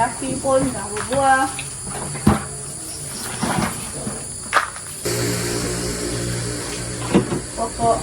teriyaki pun dah berbuah. Pokok.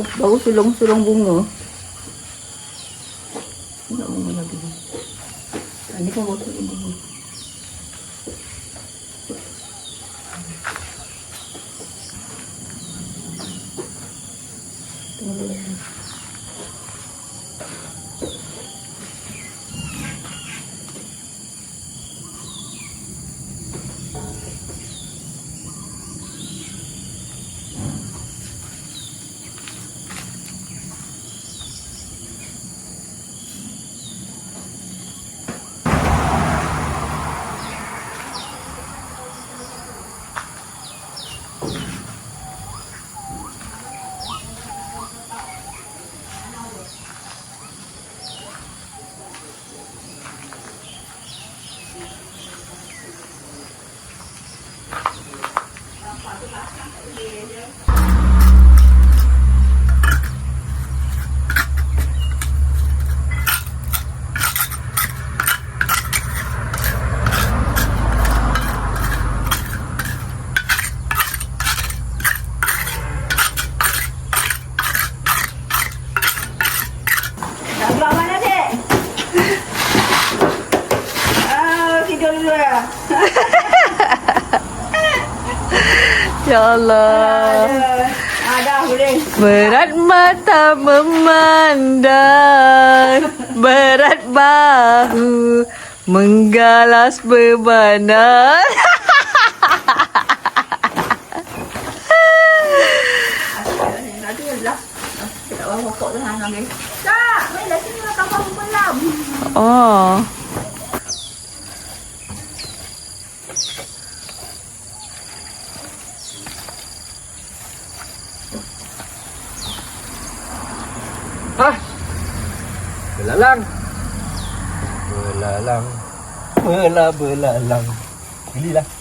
Baru, baru sulung-sulung bunga. Nak bunga lagi. Ah, Ini kan baru Ya Allah. Ah. Berat mata memandang Berat bahu Menggalas bebanan Nanti Belalang. Bela belalang. Belilah.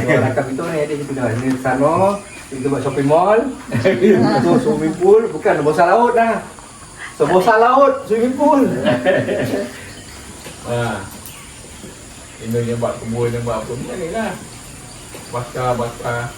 Dua rangkap itu ni ada kita dah. Ini Sano. Kita buat shopping mall. Itu swimming pool. Bukan bosan laut dah. Sebosan laut swimming pool. Ha. Ini dia buat kebun dia buat apa Macam ni lah Bakar bakar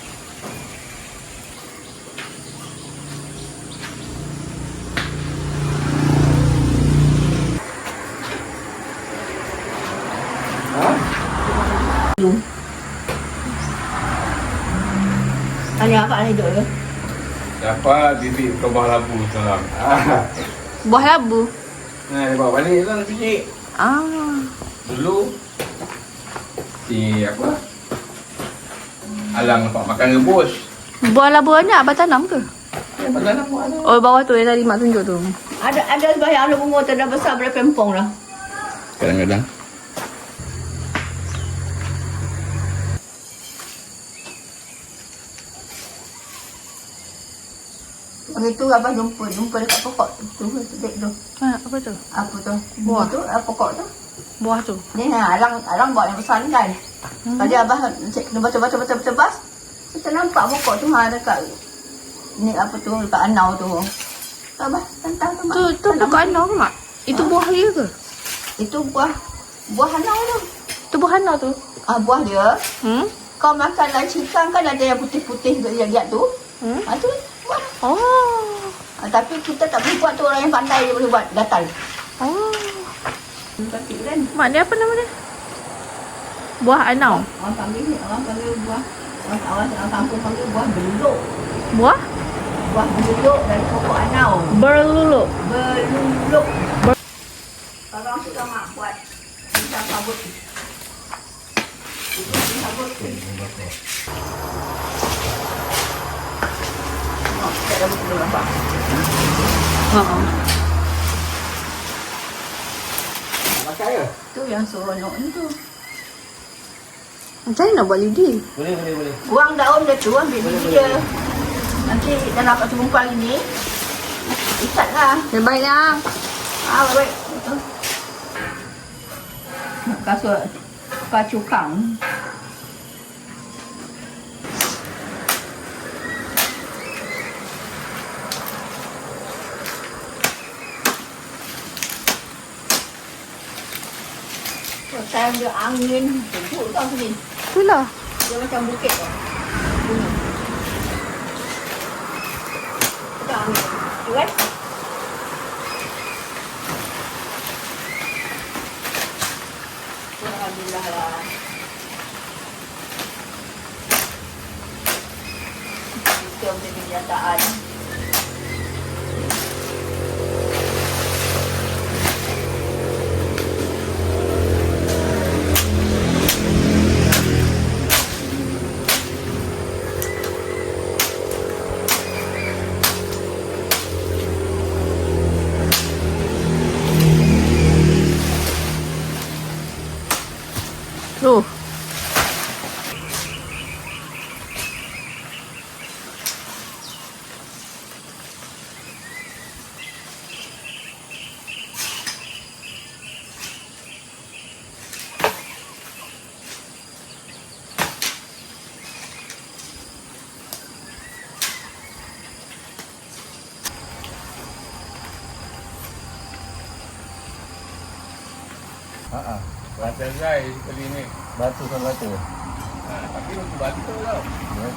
Tanya apa ni dulu? Dapat bibit kebah labu semalam Ah. Buah labu. Nah dia bawa balik lah sikit Ah. Dulu Si apa Alang nampak makan rebus Buah labu banyak abang tanam ke? Ya Oh bawah tu yang tadi mak tunjuk tu. Ada ada sebayang ada bunga tu dah besar pada pempong dah. Kadang-kadang Hari tu abang jumpa, jumpa dekat pokok tu, tu, tu, tu. Ha, apa tu? Apa tu? Buah. tu, ah, pokok tu. Buah tu. Ni ha, alang alang buat yang besar ni kan. Hmm. Tadi abah cek dia baca baca baca baca bas. Kita nampak pokok tu ha dekat ni apa tu dekat anau tu. Abah tentang tu mak. Tu tu bukan anau ke mak? Itu buah dia ke? Itu buah buah anau tu. Tu buah anau tu. Ah buah dia. Hmm? Kau makan lancikan kan ada yang putih-putih tu lihat tu. Hmm? Ha tu. Oh. Ha, tapi kita tak boleh buat tu orang yang pandai dia boleh buat gatal. Oh. Kaki kan. Mak dia apa nama dia? Buah anau. Orang panggil ni, orang panggil buah orang, orang, orang kampung panggil buah beluluk. Buah Buah beluluk dari pokok anau. berluluk. Beluluk. Kalau sudah mak buat kita sabut. Kita sabut. Kita. Ha. Ke? Tu yang seronok ni tu. Macam mana nak buat lidi? Boleh, boleh, boleh. Buang daun dia tu, ambil biji dia. Nanti dah nampak serumpang ini. Ikat lah. Yang baik lah. Ah, baik. Betul. Kasut pacukang. Saya ada angin, sejuk tau sini. Itulah. Dia macam bukit tau. Bunyi. Kita angin. Tu kan? Alhamdulillah lah. Kita punya kenyataan. Rasa Zai sekali ni Batu kan batu. ha, Tapi untuk batu tau Ya.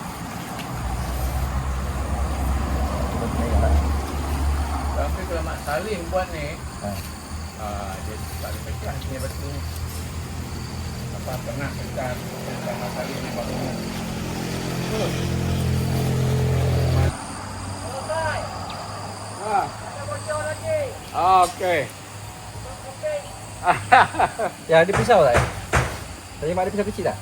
Lah. Tapi kalau Mak Salim buat ni Ha. ha, Dia tak boleh pecah ni batu ni Apa pernah pecah Mak Salim ni buat ni Ah, okey. Ya, ada pisau tak? Tadi mak ada pisau kecil tak?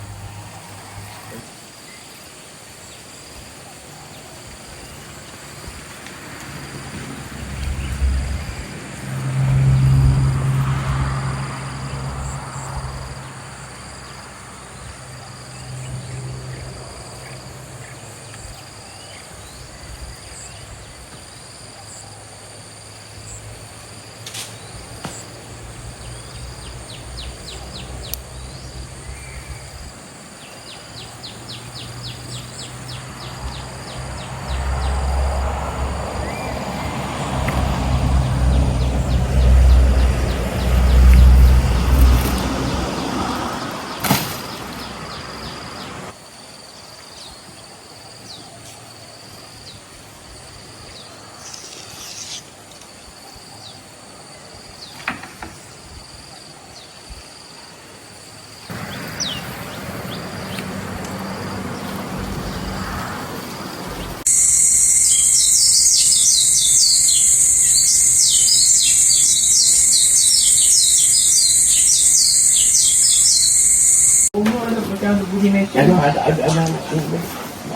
Ada ada ada ada.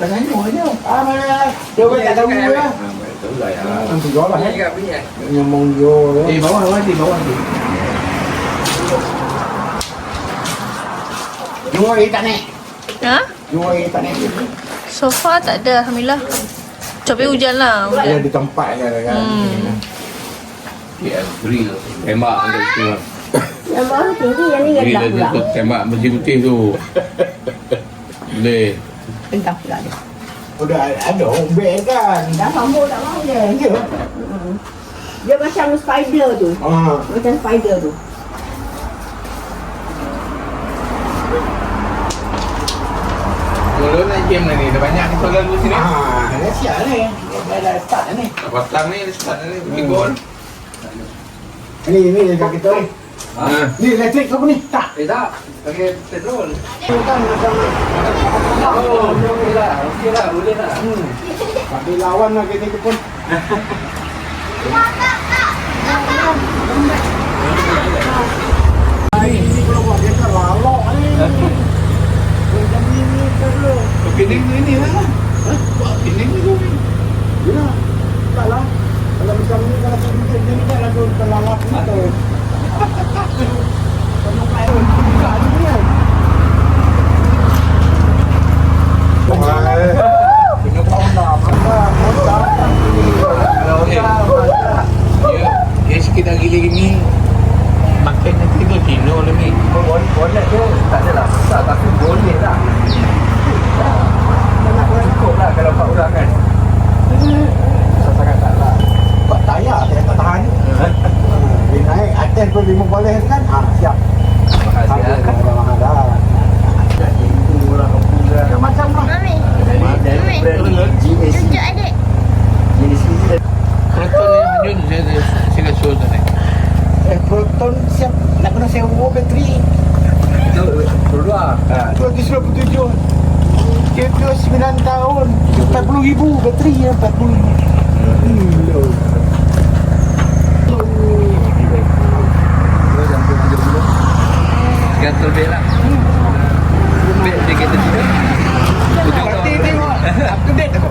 Ni. Ah mana? Dia buat tak tahu ya. Betul lah ya. Nanti jual lah. Ini juga bunyi eh. Nyomong yo. Eh bawah bawah di bawah di. Jual ikan ni. Ha? Jual ikan ni. So far tak ada Alhamdulillah Tapi hujan lah Dia hujan. di tempat kan kan. Hmm. Ya, grill. Tembak untuk tu. Yang bawah tinggi, yang ni Grill rendah pula. tu tembak besi putih tu. Boleh. Rendah pula dia. Udah ada ombek kan. Dah sambung tak mau dia. Ya. Mm. Dia macam spider tu. Ah. Macam spider tu. Mula nak game ni. Dah banyak kita lalu sini. Ah, dah siap ni. Dah dah start dah ni. Batang ni dah start ni. Pergi gol. Ni ni dekat kita ni. Ha. Ni elektrik apa ni? Tak. Eh tak. Pakai petrol. Bukan macam Oh, okey lah. Okey lah. Boleh lah. Hmm. tapi lawan lah kita ni pun. Ini kalau buat dia kan lalok ni. Macam ini terus. Pining ni ni lah. Buat pining ni tu. Ya, taklah. Kalau macam ni, kalau macam ni, ni kan lagu terlalak ni tu. Kalau kain, buka ni kan. Kena tahu dah, maka maka Kalau dia, dia, dia sikit lagi lagi ni makan nanti tu Cina lah ni. Boleh tu tak adalah besar tapi boleh lah. Cukup lah kalau empat orang kan. Susah sangat tak lah. Buat tayar, saya tak tahan. Dia naik atas pun lima boleh kan? Ah, siap. Makasih Ada, lah. ada, ada. Itu lah, itu lah. Macam lah. Mami, Dari brand GAC. tunjuk adik. GAC ni Proton ni hanyut saya saya kat show tadi. Eh, Proton siap nak kena sewa bateri. Itu berdua. Ha. 297. Kira 9 tahun. 40 ribu bateri ya, 40 ribu. Hmm, low. Sekarang lebih lah. Lebih dia kata tidak. Parti tengok. Up to date aku.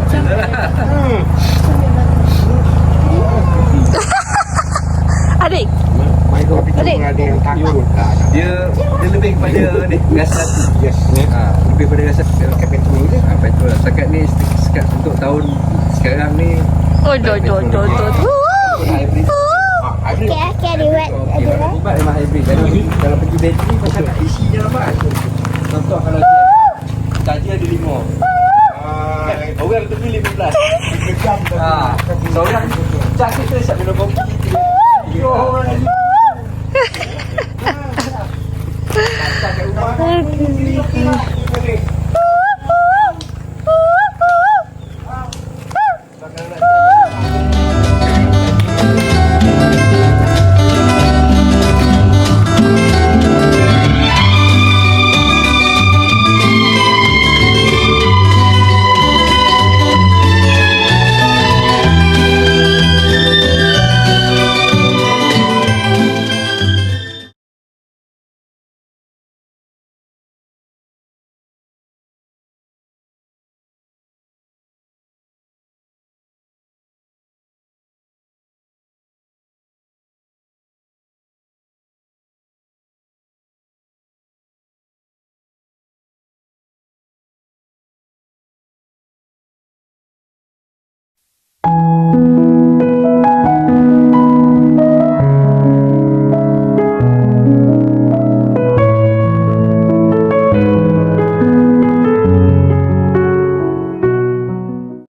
Hmm. Adik My God, kita Adik. pun ada yang takut. Dia dia lebih kepada ni gas. Yes. Ha, lebih kepada gas lati. Pakai petrol je. Ha, petrol. Sekat ni sekat untuk tahun sekarang ni Oh do do do do do hybrid. Ah, hybrid. Okay, okay, adik buat. Okey, Adik kalau buat. ubat memang hybrid. Kalau kalau pergi bateri pasal nak isi je lambat. Contoh kalau charge, charger ada lima. Ah, Orang tu beli 15. tiga jam dah. Ha, seorang charge kita siap minum kopi. Yo, orang